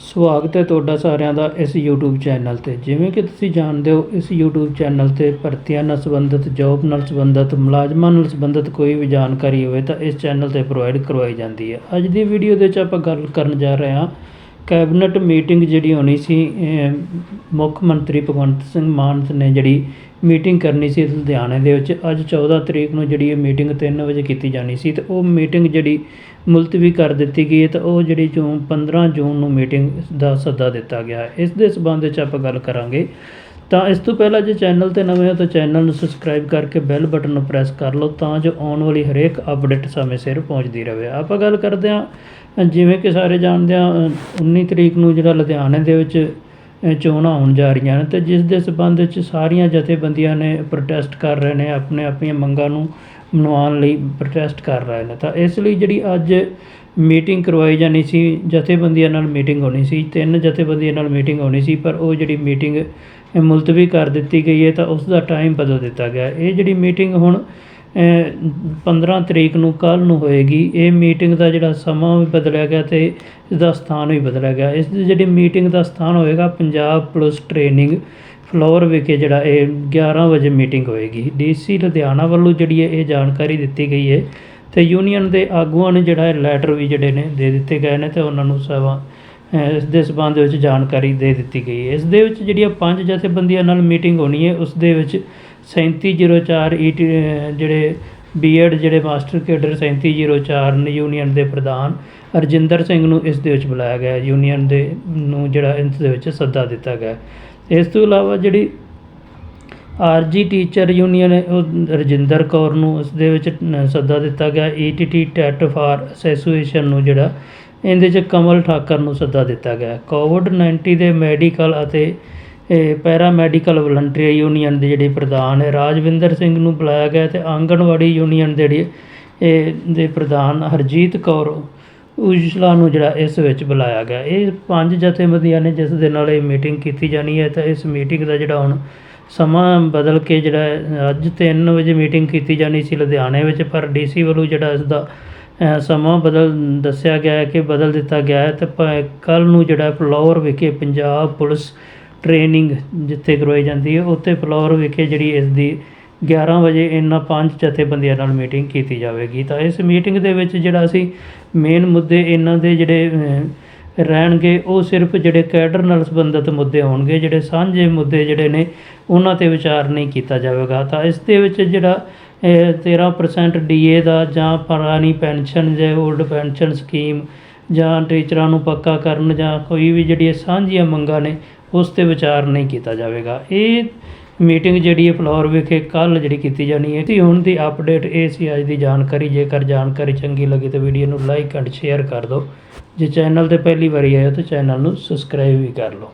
ਸਵਾਗਤ ਹੈ ਤੁਹਾਡਾ ਸਾਰਿਆਂ ਦਾ ਇਸ YouTube ਚੈਨਲ ਤੇ। ਜਿਵੇਂ ਕਿ ਤੁਸੀਂ ਜਾਣਦੇ ਹੋ, ਇਸ YouTube ਚੈਨਲ ਤੇ ਭਰਤੀਆਂ ਨਾਲ ਸੰਬੰਧਿਤ ਜੌਬ ਨਾਲ ਸੰਬੰਧਿਤ, ਮੁਲਾਜ਼ਮਾਂ ਨਾਲ ਸੰਬੰਧਿਤ ਕੋਈ ਵੀ ਜਾਣਕਾਰੀ ਹੋਵੇ ਤਾਂ ਇਸ ਚੈਨਲ ਤੇ ਪ੍ਰੋਵਾਈਡ ਕਰਵਾਈ ਜਾਂਦੀ ਹੈ। ਅੱਜ ਦੀ ਵੀਡੀਓ ਦੇ ਵਿੱਚ ਆਪਾਂ ਗੱਲ ਕਰਨ ਜਾ ਰਹੇ ਹਾਂ ਕੈਬਨਿਟ ਮੀਟਿੰਗ ਜਿਹੜੀ ਹੋਣੀ ਸੀ ਮੁੱਖ ਮੰਤਰੀ ਭਗਵੰਤ ਸਿੰਘ ਮਾਨ ਨੇ ਜਿਹੜੀ ਮੀਟਿੰਗ ਕਰਨੀ ਸੀ ਲੁਧਿਆਣੇ ਦੇ ਵਿੱਚ, ਅੱਜ 14 ਤਰੀਕ ਨੂੰ ਜਿਹੜੀ ਇਹ ਮੀਟਿੰਗ ਤਿੰਨ ਵਜੇ ਕੀਤੀ ਜਾਣੀ ਸੀ ਅਤੇ ਉਹ ਮੀਟਿੰਗ ਜਿਹੜੀ ਮੁਲਤਵੀ ਕਰ ਦਿੱਤੀ ਗਈ ਹੈ ਤਾਂ ਉਹ ਜਿਹੜੀ ਜੂਨ 15 ਜੂਨ ਨੂੰ ਮੀਟਿੰਗ ਦਾ ਸੱਦਾ ਦਿੱਤਾ ਗਿਆ ਹੈ। ਇਸ ਦੇ ਸੰਬੰਧ ਵਿੱਚ ਆਪਾਂ ਗੱਲ ਕਰਾਂਗੇ ਤਾਂ ਇਸ ਤੋਂ ਪਹਿਲਾਂ ਜੇ ਚੈਨਲ ਤੇ ਨਵੇਂ ਹੋ ਤਾਂ ਚੈਨਲ ਨੂੰ ਸਬਸਕ੍ਰਾਈਬ ਕਰਕੇ ਬੈਲ ਬਟਨ ਨੂੰ ਪ੍ਰੈਸ ਕਰ ਲਓ ਤਾਂ ਜੋ ਆਉਣ ਵਾਲੀ ਹਰੇਕ ਅਪਡੇਟ ਸਮੇਂ ਸਿਰ ਪਹੁੰਚਦੀ ਰਹੇ। ਆਪਾਂ ਗੱਲ ਕਰਦੇ ਹਾਂ, ਜਿਵੇਂ ਕਿ ਸਾਰੇ ਜਾਣਦੇ ਆ 19 ਤਰੀਕ ਨੂੰ ਜਿਹੜਾ ਲੁਧਿਆਣੇ ਦੇ ਵਿੱਚ ਚੋਣਾਂ ਹੋਣ ਜਾ ਰਹੀਆਂ ਨੇ ਅਤੇ ਜਿਸ ਦੇ ਸੰਬੰਧ 'ਚ ਸਾਰੀਆਂ ਜਥੇਬੰਦੀਆਂ ਨੇ ਪ੍ਰੋਟੈਸਟ ਕਰ ਰਹੇ ਨੇ, ਆਪਣੇ ਆਪਣੀਆਂ ਮੰਗਾਂ ਨੂੰ ਮਨਵਾਉਣ ਲਈ ਪ੍ਰੋਟੈਸਟ ਕਰ ਰਹੇ ਨੇ। ਤਾਂ ਇਸ ਲਈ ਜਿਹੜੀ ਅੱਜ ਮੀਟਿੰਗ ਕਰਵਾਈ ਜਾਣੀ ਸੀ, ਜਥੇਬੰਦੀਆਂ ਨਾਲ ਮੀਟਿੰਗ ਹੋਣੀ ਸੀ, ਤਿੰਨ ਜਥੇਬੰਦੀਆਂ ਨਾਲ ਮੀਟਿੰਗ ਹੋਣੀ ਸੀ, ਪਰ ਉਹ ਜਿਹੜੀ ਮੀਟਿੰਗ ਮੁਲਤਵੀ ਕਰ ਦਿੱਤੀ ਗਈ ਹੈ, ਤਾਂ ਉਸ ਦਾ ਟਾਈਮ ਬਦਲ ਦਿੱਤਾ ਗਿਆ। ਇਹ ਜਿਹੜੀ ਮੀਟਿੰਗ ਹੁਣ ਪੰਦਰਾਂ ਤਰੀਕ ਨੂੰ ਕੱਲ੍ਹ ਨੂੰ ਹੋਏਗੀ। ਇਹ ਮੀਟਿੰਗ ਦਾ ਜਿਹੜਾ ਸਮਾਂ ਵੀ ਬਦਲਿਆ ਗਿਆ ਅਤੇ ਇਸਦਾ ਸਥਾਨ ਵੀ ਬਦਲਿਆ ਗਿਆ। ਇਸ ਦੀ ਜਿਹੜੀ ਮੀਟਿੰਗ ਦਾ ਸਥਾਨ ਹੋਏਗਾ, ਪੰਜਾਬ ਪੁਲਿਸ ਟ੍ਰੇਨਿੰਗ ਫਲੋਰ ਵਿਖੇ ਜਿਹੜਾ ਇਹ 11 ਵਜੇ ਮੀਟਿੰਗ ਹੋਏਗੀ। ਡੀਸੀ ਲੁਧਿਆਣਾ ਵੱਲੋਂ ਜਿਹੜੀ ਹੈ ਇਹ ਜਾਣਕਾਰੀ ਦਿੱਤੀ ਗਈ ਹੈ ਅਤੇ ਯੂਨੀਅਨ ਦੇ ਆਗੂਆਂ ਨੇ ਜਿਹੜਾ ਲੈਟਰ ਵੀ ਜਿਹੜੇ ਨੇ ਦੇ ਦਿੱਤੇ ਗਏ ਨੇ ਅਤੇ ਉਹਨਾਂ ਨੂੰ ਸਭਾ ਇਸ ਦੇ ਸਬੰਧ ਵਿੱਚ ਜਾਣਕਾਰੀ ਦੇ ਦਿੱਤੀ ਗਈ ਹੈ। ਇਸ ਦੇ ਵਿੱਚ ਜਿਹੜੀਆਂ ਪੰਜ ਜਥੇਬੰਦੀਆਂ ਨਾਲ ਮੀਟਿੰਗ ਹੋਣੀ ਹੈ, ਉਸ ਦੇ ਵਿੱਚ 3704 ਈਟੀ ਜਿਹੜੇ ਬੀਐਡ ਜਿਹੜੇ ਮਾਸਟਰ ਕੇਡਰ 3704 ਨੇ ਯੂਨੀਅਨ ਦੇ ਪ੍ਰਧਾਨ ਅਰਜਿੰਦਰ ਸਿੰਘ ਨੂੰ ਇਸ ਦੇ ਵਿੱਚ ਬੁਲਾਇਆ ਗਿਆ। ਯੂਨੀਅਨ ਦੇ ਨੂੰ ਜਿਹੜਾ ਇਸ ਦੇ ਵਿੱਚ ਸੱਦਾ ਦਿੱਤਾ ਗਿਆ। ਇਸ ਤੋਂ ਇਲਾਵਾ ਜਿਹੜੀ ਆਰਜੀ ਟੀਚਰ ਯੂਨੀਅਨ ਉਹ ਰਜਿੰਦਰ ਕੌਰ ਨੂੰ ਉਸ ਦੇ ਵਿੱਚ ਸੱਦਾ ਦਿੱਤਾ ਗਿਆ। ਈਟੀਟੀ ਟੈਟ ਫਾਰ ਐਸੋਸੀਏਸ਼ਨ ਨੂੰ ਜਿਹੜਾ, ਇਹਦੇ 'ਚ ਕਮਲ ਠਾਕਰ ਨੂੰ ਸੱਦਾ ਦਿੱਤਾ ਗਿਆ। ਕੋਵਿਡ 19 ਦੇ ਮੈਡੀਕਲ ਅਤੇ ਇਹ ਪੈਰਾ ਮੈਡੀਕਲ ਵਲੰਟੀਅਰ ਯੂਨੀਅਨ ਦੇ ਜਿਹੜੇ ਪ੍ਰਧਾਨ ਹੈ ਰਾਜਵਿੰਦਰ ਸਿੰਘ ਨੂੰ ਬੁਲਾਇਆ ਗਿਆ ਅਤੇ ਆਂਗਣਵਾੜੀ ਯੂਨੀਅਨ ਜਿਹੜੀ ਇਹ ਦੇ ਪ੍ਰਧਾਨ ਹਰਜੀਤ ਕੌਰ ਉਜਲਾ ਨੂੰ ਜਿਹੜਾ ਇਸ ਵਿੱਚ ਬੁਲਾਇਆ ਗਿਆ। ਇਹ ਪੰਜ ਜਥੇਬੰਦੀਆਂ ਨੇ ਜਿਸ ਦੇ ਨਾਲ ਇਹ ਮੀਟਿੰਗ ਕੀਤੀ ਜਾਣੀ ਹੈ ਤਾਂ ਇਸ ਮੀਟਿੰਗ ਦਾ ਜਿਹੜਾ ਹੁਣ ਸਮਾਂ ਬਦਲ ਕੇ ਜਿਹੜਾ ਅੱਜ 3 ਵਜੇ ਮੀਟਿੰਗ ਕੀਤੀ ਜਾਣੀ ਸੀ ਲੁਧਿਆਣੇ ਵਿੱਚ, ਪਰ ਡੀਸੀ ਵੱਲੋਂ ਜਿਹੜਾ ਇਸ ਦਾ ਸਮਾਂ ਬਦਲ ਦੱਸਿਆ ਗਿਆ ਹੈ ਕਿ ਬਦਲ ਦਿੱਤਾ ਗਿਆ ਹੈ ਤੇ ਕੱਲ ਨੂੰ ਜਿਹੜਾ ਫਲੋਰ ਵਿਖੇ ਪੰਜਾਬ ਪੁਲਿਸ ਟ੍ਰੇਨਿੰਗ ਜਿੱਥੇ ਕਰਵਾਈ ਜਾਂਦੀ ਹੈ, ਉੱਥੇ ਫਲੋਰ ਵਿਖੇ ਜਿਹੜੀ ਇਸ ਦੀ 11 ਵਜੇ ਇਹਨਾਂ ਪੰਜ ਜਥੇਬੰਦੀਆਂ ਨਾਲ ਮੀਟਿੰਗ ਕੀਤੀ ਜਾਵੇਗੀ। ਤਾਂ ਇਸ ਮੀਟਿੰਗ ਦੇ ਵਿੱਚ ਜਿਹੜਾ ਅਸੀਂ ਮੇਨ ਮੁੱਦੇ ਇਹਨਾਂ ਦੇ ਜਿਹੜੇ ਰਹਿਣਗੇ, ਉਹ ਸਿਰਫ ਜਿਹੜੇ ਕੈਡਰ ਨਾਲ ਸੰਬੰਧਿਤ ਮੁੱਦੇ ਹੋਣਗੇ, ਜਿਹੜੇ ਸਾਂਝੇ ਮੁੱਦੇ ਜਿਹੜੇ ਨੇ, ਉਹਨਾਂ ਤੇ ਵਿਚਾਰ ਨਹੀਂ ਕੀਤਾ ਜਾਵੇਗਾ। ਤਾਂ ਇਸ ਦੇ ਵਿੱਚ ਜਿਹੜਾ ਇਹ 13% ਡੀਏ ਦਾ ਜਾਂ ਪੁਰਾਣੀ ਪੈਨਸ਼ਨ ਜਾਂ 올ਡ ਪੈਨਸ਼ਨ ਸਕੀਮ ਜਾਂ ਟੀਚਰਾਂ ਨੂੰ ਪੱਕਾ ਕਰਨ ਜਾਂ ਕੋਈ ਵੀ ਜਿਹੜੀਆਂ ਸਾਂਝੀਆਂ ਮੰਗਾਂ ਨੇ, ਉਸ ਤੇ ਵਿਚਾਰ ਨਹੀਂ ਕੀਤਾ ਜਾਵੇਗਾ। ਇਹ ਮੀਟਿੰਗ ਜਿਹੜੀ ਹੈ ਫਲੋਰ ਵਿਖੇ ਕੱਲ ਜਿਹੜੀ ਕੀਤੀ ਜਾਣੀ ਹੈ। ਤੇ ਹੁਣ ਦੀ ਅਪਡੇਟ ਇਹ ਸੀ, ਅੱਜ ਦੀ ਜਾਣਕਾਰੀ। ਜੇਕਰ ਜਾਣਕਾਰੀ ਚੰਗੀ ਲੱਗੀ ਤਾਂ ਵੀਡੀਓ ਨੂੰ ਲਾਈਕ ਐਂਡ ਸ਼ੇਅਰ ਕਰ ਦਿਓ। ਜੇ ਚੈਨਲ ਤੇ ਪਹਿਲੀ ਵਾਰੀ ਆਏ ਹੋ ਤਾਂ ਚੈਨਲ ਨੂੰ ਸਬਸਕ੍ਰਾਈਬ ਵੀ ਕਰ ਲਓ।